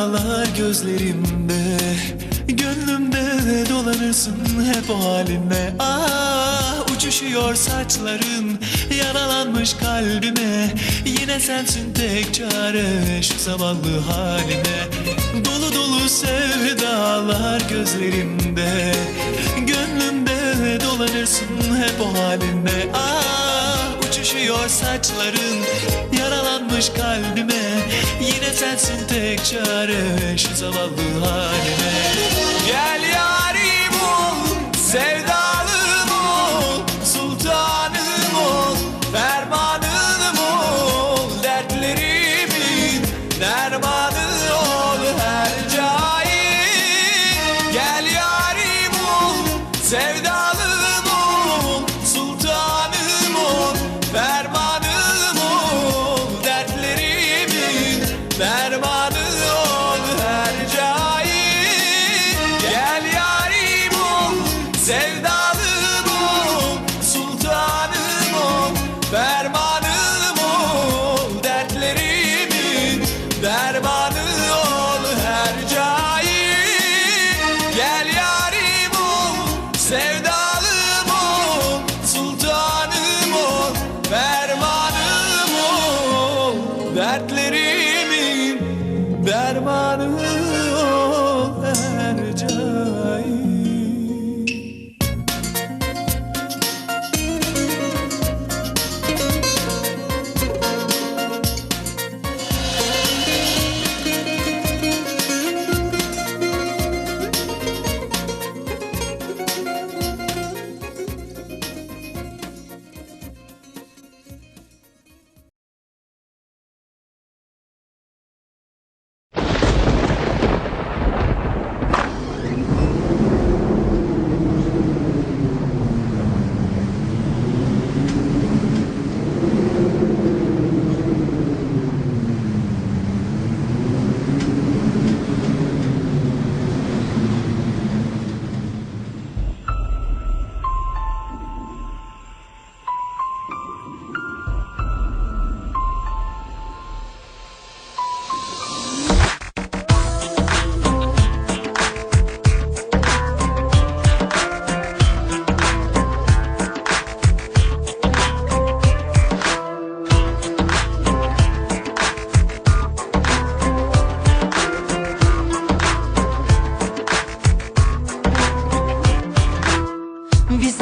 sevdalar gözlerimde Gönlümde dolanırsın hep o halinle Ah uçuşuyor saçların Yaralanmış kalbime Yine sensin tek çare Şu zavallı halime. Dolu dolu sevdalar gözlerimde Gönlümde dolanırsın hep o halinle Ah uçuşuyor saçların. Yaralanmış kalbime Yine sensin tek çare Şu zavallı halime. Gel yarim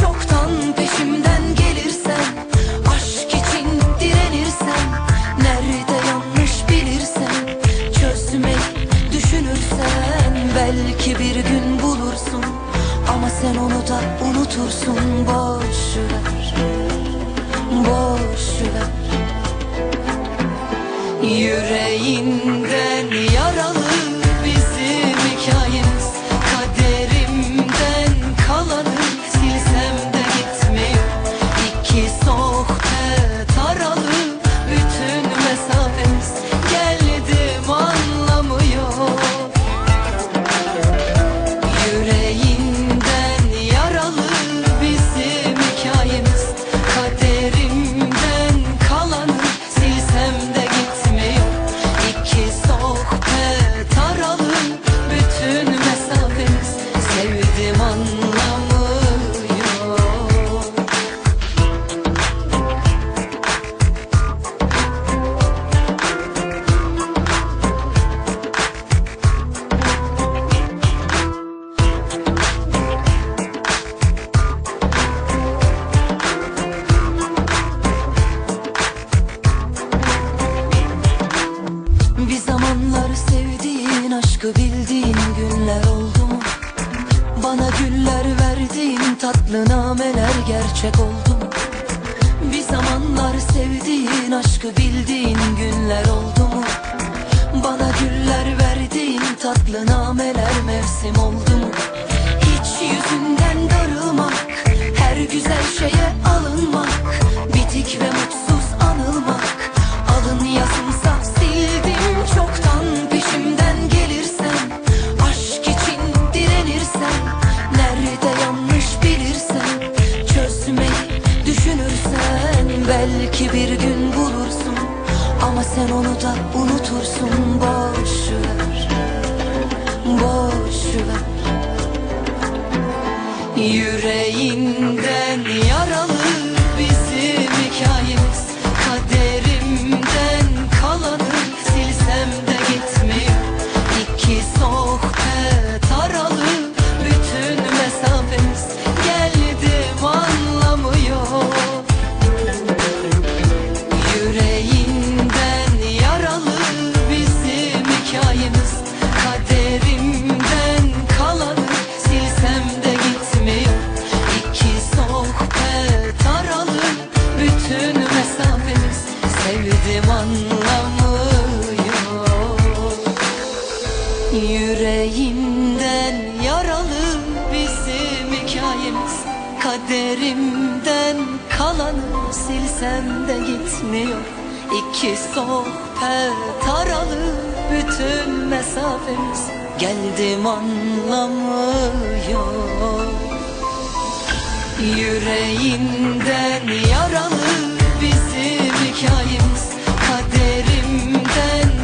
çoktan peşimden Derimden kalanı silsem de gitmiyor. İki sohbet aralı bütün mesafemiz. Geldim anlamıyor. Yüreğinden yaralı bizim hikayemiz. Kaderimden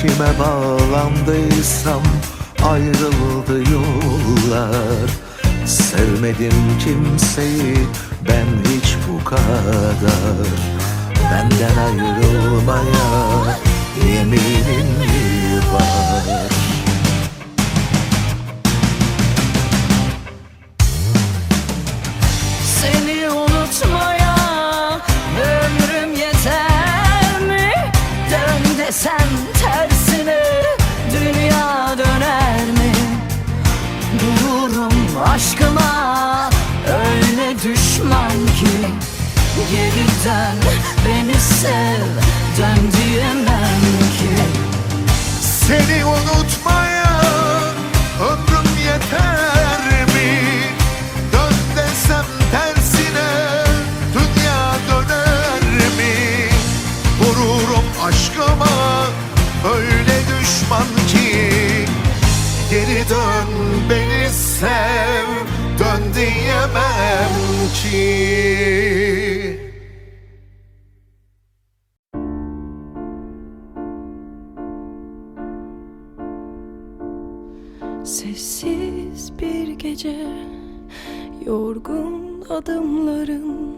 Kime bağlandıysam ayrıldı yollar. Sevmedim kimseyi ben hiç bu kadar. Benden ayrılmaya yeminim mi var aşkıma. Öyle düşman ki Geri dön beni sev dön diyemem ki. Seni unutmaya ki Sessiz bir gece Yorgun adımların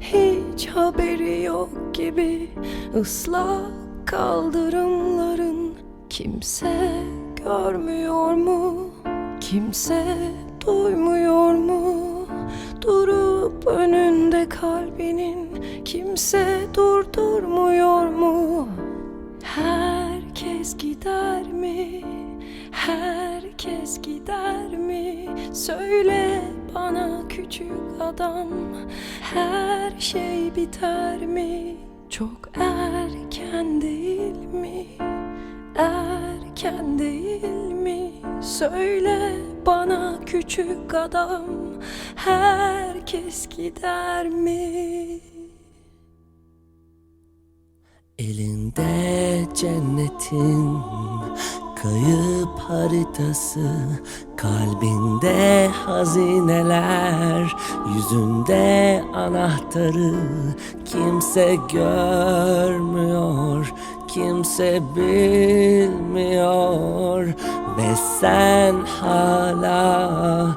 Hiç haberi yok gibi ıslak kaldırımların Kimse görmüyor mu? Kimse duymuyor mu? Durup önünde kalbinin Kimse durdurmuyor mu? Herkes gider mi? Herkes gider mi? Söyle bana küçük adam Her şey biter mi? Çok erken değil mi? Erken değil mi? Söyle bana küçük adam Herkes gider mi? Elinde cennetin kayıp haritası Kalbinde hazineler Yüzünde anahtarı Kimse görmüyor Kimse bilmiyor Ve sen hala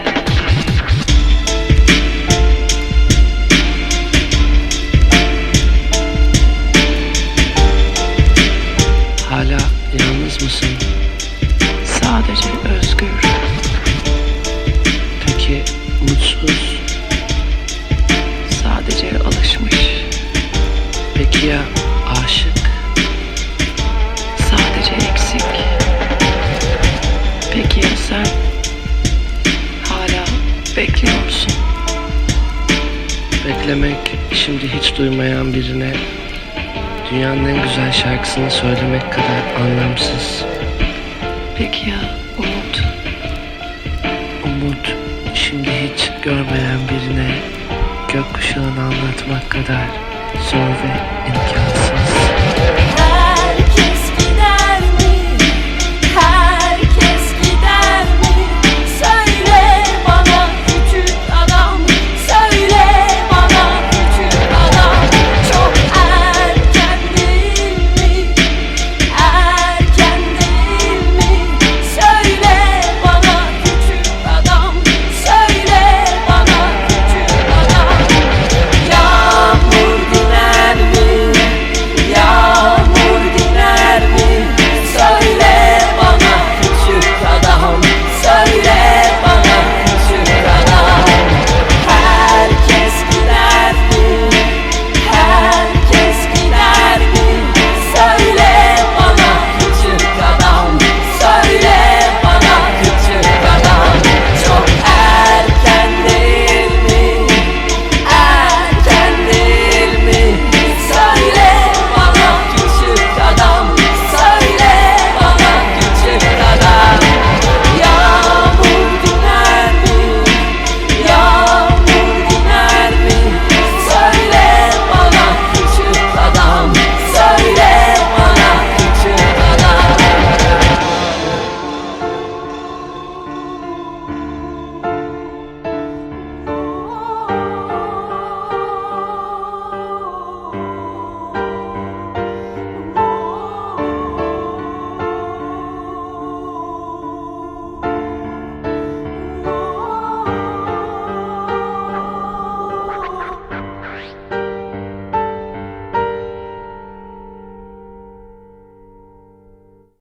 musun? Sadece özgür. Peki mutsuz? Sadece alışmış. Peki ya aşık? Sadece eksik. Peki ya sen? Hala bekliyor musun? Beklemek şimdi hiç duymayan birine dünyanın en güzel şarkısını söylemek kadar anlamsız. Peki ya Umut? Umut şimdi hiç görmeyen birine gökkuşağını anlatmak kadar zor ve